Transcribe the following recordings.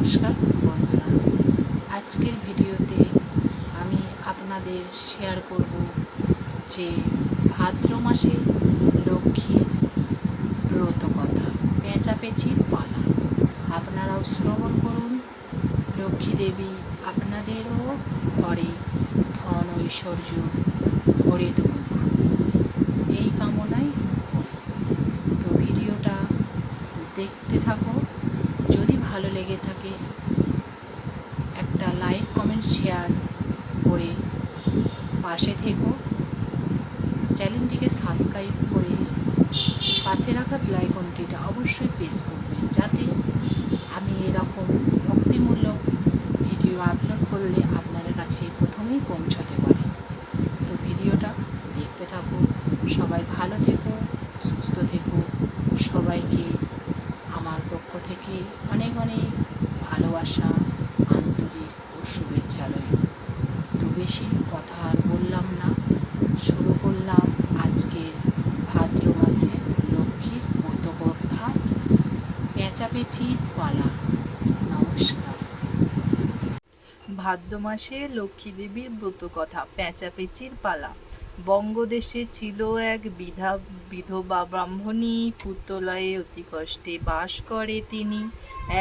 নমস্কার, বন্ধুরা। আজকের ভিডিওতে আমি আপনাদের শেয়ার করব যে ভাদ্র মাসে লক্ষ্মী ব্রত কথা, পেঁচাপেচির পালা। আপনারাও শ্রবণ করুন। লক্ষ্মী দেবী আপনাদেরও ঘরে ধন ঐশ্বর্য ভরে তুলুক এই কামনাই করি তো ভিডিওটা দেখতে থাকো যদি ভালো লেগে থাকে একটা লাইক কমেন্ট শেয়ার করে পাশে থেকো। চ্যানেলটিকে সাবস্ক্রাইব করে পাশে রাখা বেলাইকনটিটা অবশ্যই প্রেস করবেন যাতে আমি এরকম ভক্তিমূলক ভিডিও আপলোড করলে আপনাদের কাছে প্রথমেই পৌঁছতে পারে। তো ভিডিওটা দেখতে থাকো, সবাই ভালো থেকো, সুস্থ থেকো। সবাইকে আমার পক্ষ থেকে অনেক অনেক ভালোবাসা। রইল তো বেশি কথা আর বললাম না। শুরু করলাম আজকে ভাদ্র মাসে লক্ষ্মীর ব্রতকথা পেঁচাপেচি পালা। নমস্কার। ভাদ্র মাসে লক্ষ্মী দেবীর ব্রত কথা, পেঁচাপেচির পালা। বঙ্গদেশে ছিল এক বিধা, বিধবা ব্রাহ্মণী পুত্তলয়ে অতি কষ্টে বাস করে তিনি।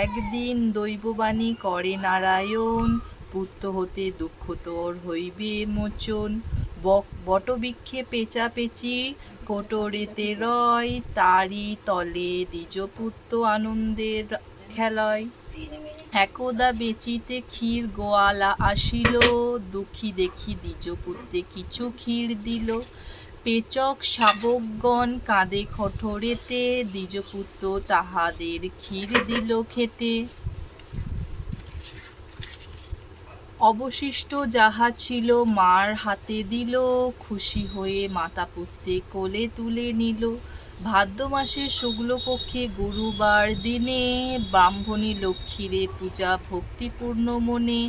একদিন দৈববাণী করে নারায়ণ পুত্র হতে দুঃখ তোর হইবে মোচন। বক- বটবৃক্ষে পেঁচাপেচি কোটরেতে রয় তারি তলে দ্বিজ দ্বিজপুত্র আনন্দের খেলয়। একদা বেচিতে ক্ষীর গোয়ালা আসিল, দুঃখী দেখি দ্বিজপুত্রে কিছু ক্ষীর দিল। পেচক শাবকগণ কাঁদে কঠোরেতে, দ্বিজপুত্র তাহাদের ক্ষীর দিল খেতে। অবশিষ্ট যাহা ছিল মার হাতে দিল, খুশি হয়ে মাতা পুত্রে কোলে তুলে নিল। ভাদ্র মাসের শুক্লপক্ষে গুরুবার দিনে ব্রাহ্মণী লক্ষ্মীরে পূজা ভক্তিপূর্ণ মনে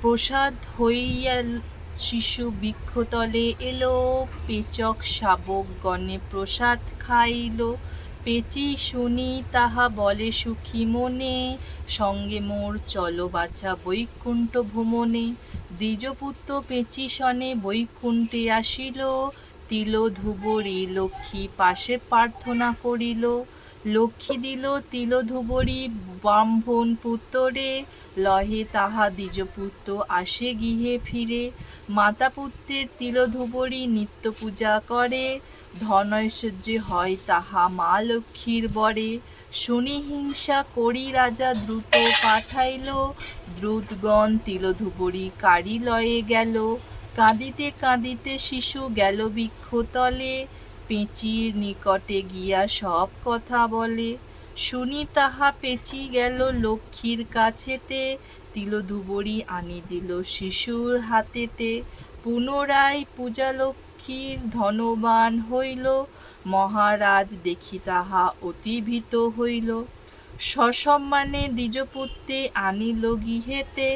প্রসাদ হইয়া শিশু বৃক্ষতলে এলো, পেচক শাবক গণে প্রসাদ খাইল। পেচি শুনি, তাহা বলে সুখী মনে। সঙ্গে মোর চলো বাছা বৈকুণ্ঠ ভ্রমণে। দ্বিজপুত্র পেঁচি সনে বৈকুণ্ঠে আসিল। তিল ধুবরি লক্ষ্মী পাশে প্রার্থনা করিল। লক্ষ্মী দিল তিল ধুবরি ব্রাহ্মণ পুত্তরে। লহে তাহা দ্বিজপুত্র আসে গৃহে ফিরে। মাতা পুত্রের তিলধুবরী নিত্য পূজা করে। ধনৈশ্বর্যে হয় তাহা মা লক্ষ্মীর বরে। শুনি হিংসা করি রাজা দ্রুত পাঠাইল। দ্রুতগণ তিলধুবরী কারি লয়ে গেল। কাঁদিতে কাঁদিতে শিশু গেল বৃক্ষতলে। পেঁচির নিকটে গিয়া সব কথা বলে। শুনি তাহা পেঁচি গেল লক্ষ্মীর কাছেতে। তিলধুবরী আনি দিল শিশুর হাতেতে। পুনরায় পূজা লক্ষ্মীর ধনবান হইল। মহারাজ দেখি তাহা অতি ভীত হইল। সসম্মানে দ্বিজপুত্রে আনিল গৃহেতে।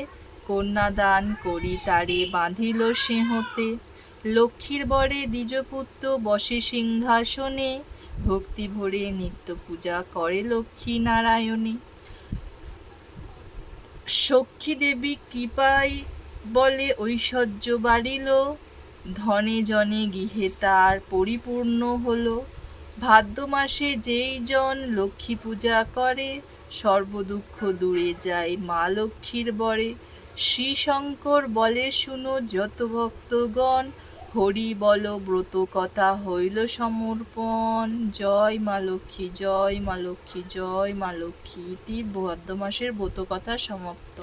কন্যাদান করি তারে বাঁধিল সিংহতে। লক্ষ্মীর বরে দ্বিজপুত্র বসে সিংহাসনে। ভক্তি ভরে নিত্য পূজা করে লক্ষ্মী নারায়ণী সখী দেবী কৃপায় বলে ঐশ্বর্য বাড়িল, ধনে জনে গৃহে তার পরিপূর্ণ হলো। ভাদ্র মাসে যেই জন লক্ষ্মী পূজা করে, সর্বদুঃখ দূরে যায় মা লক্ষ্মীর বরে। শ্রী শঙ্কর বলে শুনো যত ভক্তগণ হরি বল, ব্রত কথা হইল সমর্পণ। জয় মা লক্ষ্মী, জয় মা লক্ষ্মী, জয় মা লক্ষ্মী। ইতি ভাদ্র মাসের ব্রত কথা সমাপ্ত।